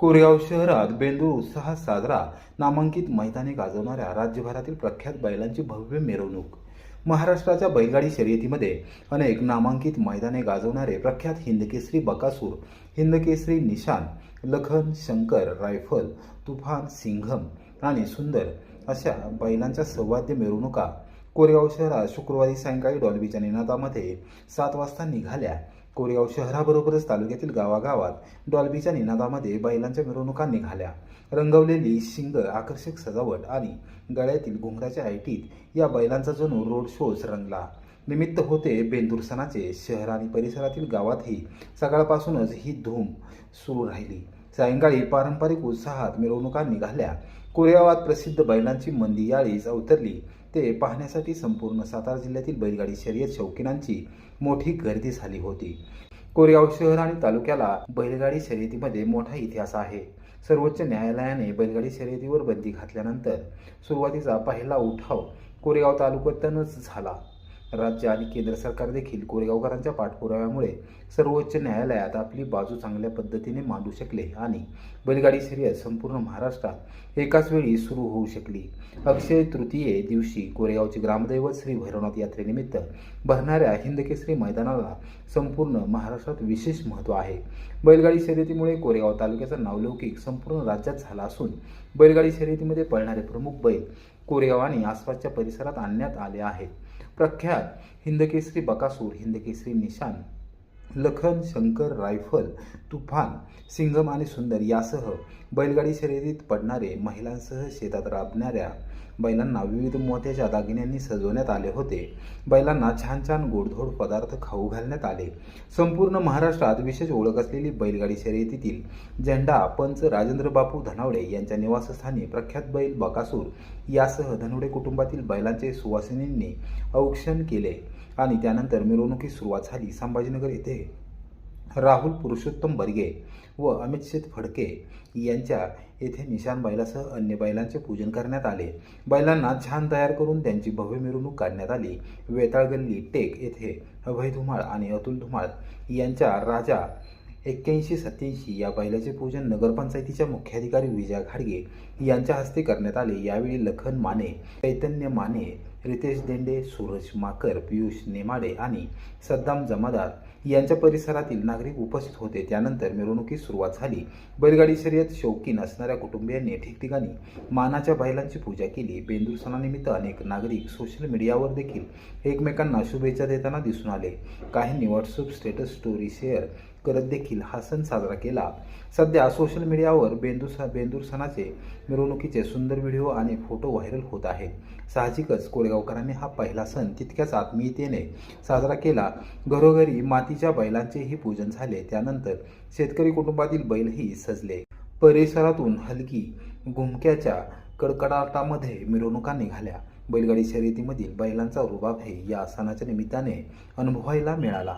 कोरेगाव शहरात बेंदूर उत्साहात साजरा नामांकित मैदाने गाजवणाऱ्या राज्यभरातील प्रख्यात बैलांची भव्य मिरवणूक. महाराष्ट्राच्या बैलगाडी शर्यतीमध्ये अनेक नामांकित मैदाने गाजवणारे प्रख्यात हिंदकेसरी बकासूर हिंदकेसरी निशान लखन शंकर रायफल तुफान सिंघम आणि सुंदर अशा बैलांच्या सौवाद्य मिरवणुका कोरेगाव शहरात शुक्रवारी सायंकाळी डॉल्बीच्या निनादामध्ये सात वाजता निघाल्या. कोरेगाव शहराबरोबरच तालुक्यातील गावागावात डॉल्बीच्या निनादामध्ये बैलांच्या मिरवणुका निघाल्या. रंगवलेली शिंग आकर्षक सजावट आणि गळ्यातील घुंगराच्या ऐटीत या बैलांचा जणू रोड शोज रंगला. निमित्त होते बेंदूर सणाचे. शहर आणि परिसरातील गावातही सकाळपासूनच ही धूम सुरू राहिली. सायंकाळी पारंपरिक उत्साहात मिरवणुका निघाल्या. कोरेगावात प्रसिद्ध बैलांची मंदी याळीच अवतरली. ते पाहण्यासाठी संपूर्ण सातारा जिल्ह्यातील बैलगाडी शर्यत शौकीनांची मोठी गर्दी झाली होती. कोरेगाव शहर आणि तालुक्याला बैलगाडी शर्यतीमध्ये मोठा इतिहास आहे. सर्वोच्च न्यायालयाने बैलगाडी शर्यतीवर बंदी घातल्यानंतर सुरुवातीचा पहिला उठाव कोरेगाव तालुक्यातूनच झाला. राज्य आणि केंद्र सरकार देखील कोरेगावकरांच्या पाठपुराव्यामुळे सर्वोच्च न्यायालयात आपली बाजू चांगल्या पद्धतीने मांडू शकले आणि बैलगाडी शर्यत संपूर्ण महाराष्ट्रात एकाच वेळी सुरू होऊ शकली. अक्षय तृतीये दिवशी कोरेगावचे ग्रामदैवत श्री भैरवनाथ यात्रेनिमित्त भरणाऱ्या हिंदकेसरी मैदानाला संपूर्ण महाराष्ट्रात विशेष महत्त्व आहे. बैलगाडी शर्यतीमुळे कोरेगाव तालुक्याचा नावलौकिक संपूर्ण राज्यात झाला असून बैलगाडी शर्यतीमध्ये पळणारे प्रमुख बैल कोरेगाव आणि आसपासच्या परिसरात आणण्यात आले आहेत. प्रख्यात हिंदकेसरी बकासूर हिंदकेसरी निशान लखन शंकर रायफल तुफान सिंगम आणि सुंदर यासह बैलगाडी शर्यतीत पडणारे महिलांसह शेतात राबणाऱ्या बैलांना विविध मोत्याच्या दागिन्यांनी सजवण्यात आले होते. बैलांना छान छान गोडधोड पदार्थ खाऊ घालण्यात आले. संपूर्ण महाराष्ट्रात विशेष ओळख असलेली बैलगाडी शर्यतीतील झेंडा पंच राजेंद्र बापू धनावडे यांच्या निवासस्थानी प्रख्यात बैल बकासूर यासह धनवडे कुटुंबातील बैलांचे सुवासिनींनी औक्षण केले आणि त्यानंतर मिरवणुकीस सुरुवात झाली. संभाजीनगर येथे राहुल पुरुषोत्तम बर्गे व अमित शेत फडके यांच्या येथे निशान बैलासह अन्य बैलांचे पूजन करण्यात आले. बैलांना छान तयार करून त्यांची भव्य मिरवणूक काढण्यात आली. वेताळ गल्ली टेक येथे अभय धुमाळ आणि अतुल धुमाळ यांच्या राजा एक्क्याऐंशी सत्याऐंशी या बैलाचे पूजन नगरपंचायतीच्या मुख्याधिकारी विजया घाडगे यांच्या हस्ते करण्यात आले. यावेळी लखन माने चैतन्य माने रितेश देंडे सूरज माकर पियुष नेमाडे आणि सद्दाम जमादार यांच्या परिसरातील नागरिक उपस्थित होते. त्यानंतर मिरवणुकीस सुरुवात झाली. बैलगाडी शर्यत शौकीन असणाऱ्या कुटुंबियांनी ठिकठिकाणी मानाच्या बैलांची पूजा केली. बेंदूर सणानिमित्त अनेक नागरिक सोशल मीडियावर देखील एकमेकांना शुभेच्छा देताना दिसून आले. काहींनी व्हॉट्सअप स्टेटस स्टोरी शेअर करत देखील हा सण साजरा केला. सध्या सोशल मीडियावर बेंदूर बेंदूर सणाचे मिरवणुकीचे सुंदर व्हिडिओ आणि फोटो व्हायरल होत आहेत. साहजिकच कोळेगावकरांनी हा पहिला सण तितक्याच आत्मीयतेने साजरा केला. घरोघरी मातीच्या बैलांचेही पूजन झाले. त्यानंतर शेतकरी कुटुंबातील बैलही सजले. परिसरातून हलकी घुमक्याच्या कडकडाटामध्ये मिरवणुका निघाल्या. बैलगाडी शर्यतीमधील बैलांचा रुबाबही या सणाच्या निमित्ताने अनुभवायला मिळाला.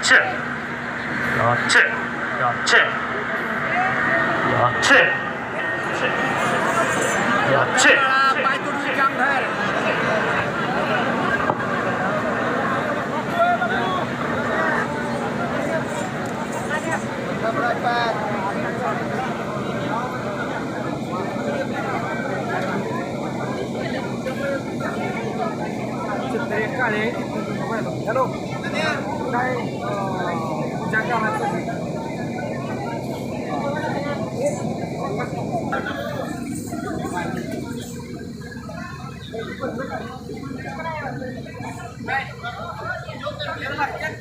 是啊这这这这这嗯好的好的好的好的好的好的好的好的कामाचं त्याच्यासाठी एक दिवस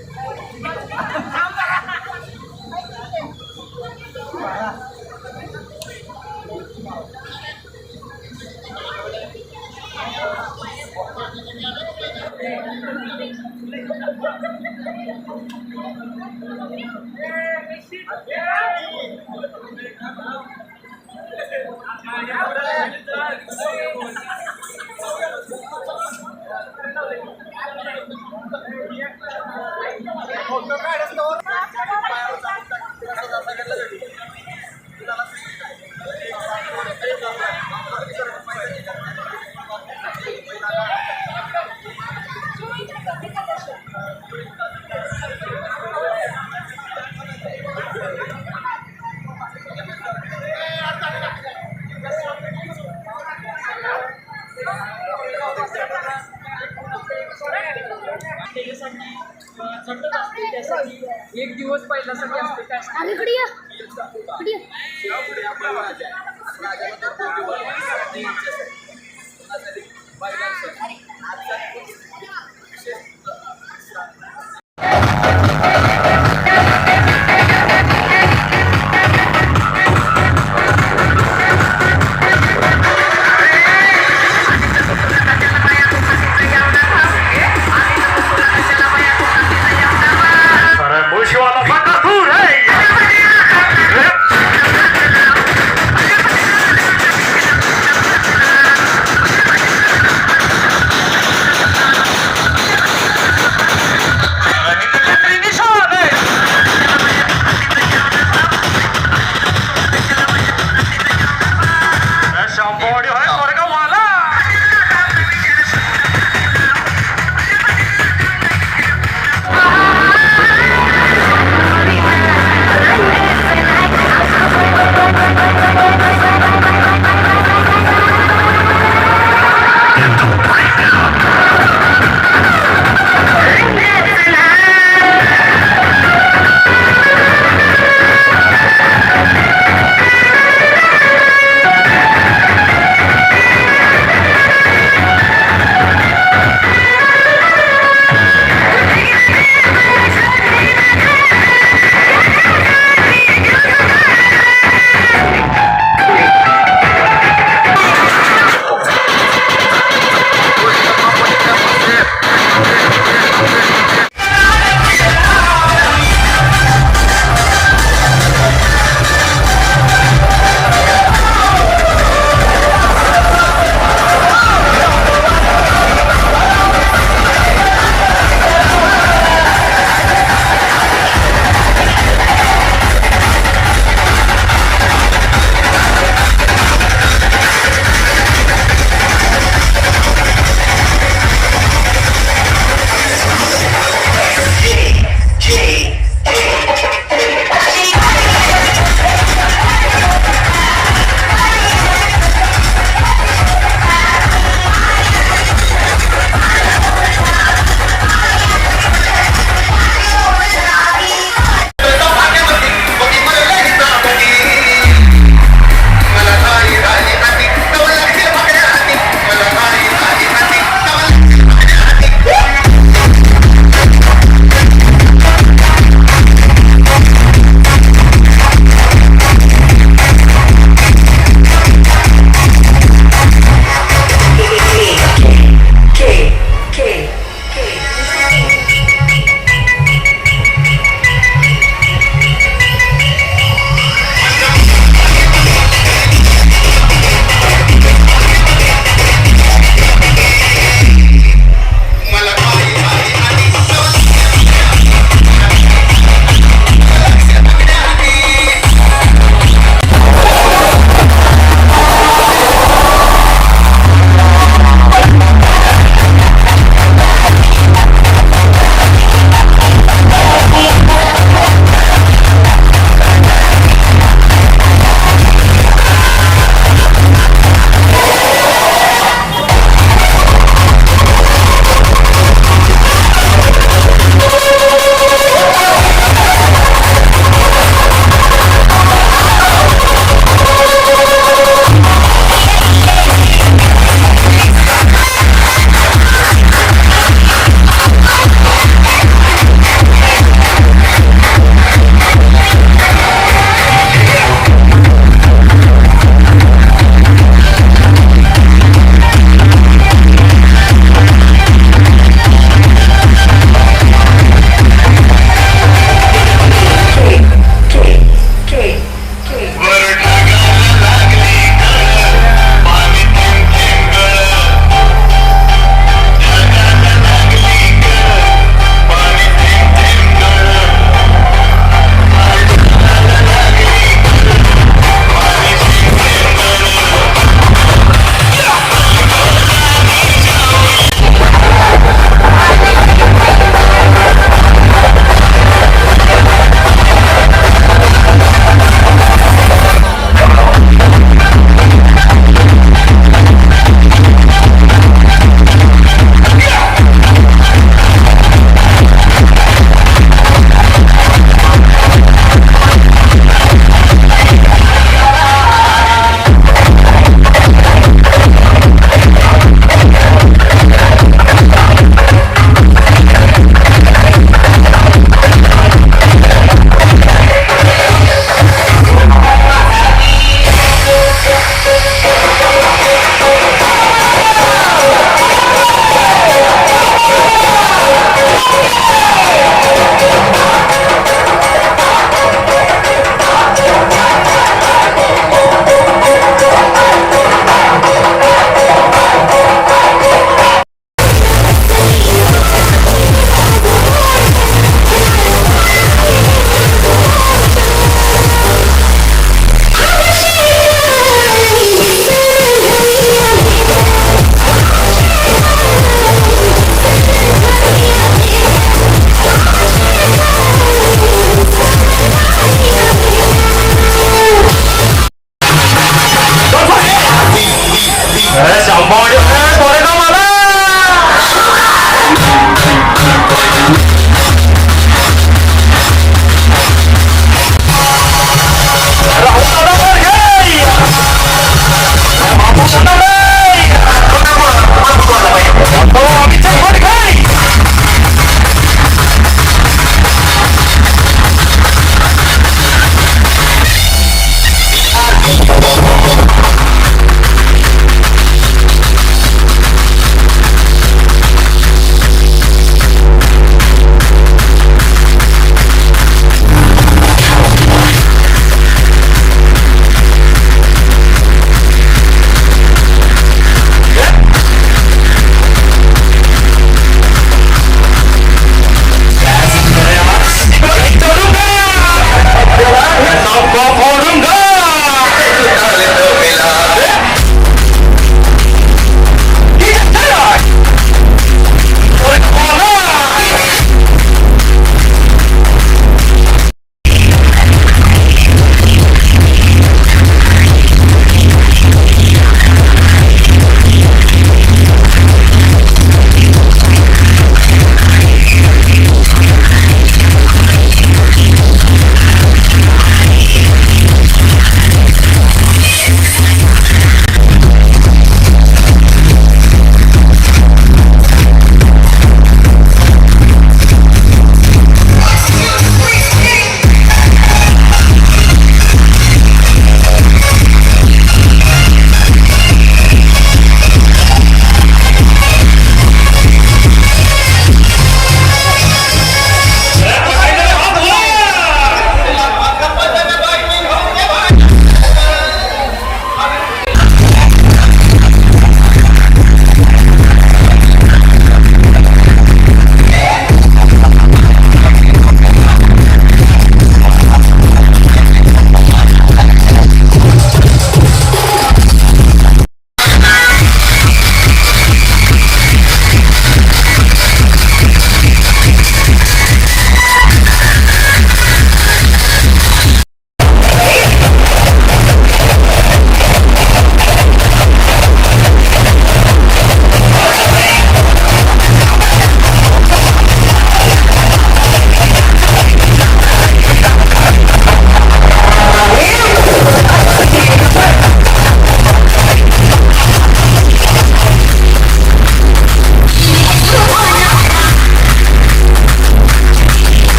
Yeah.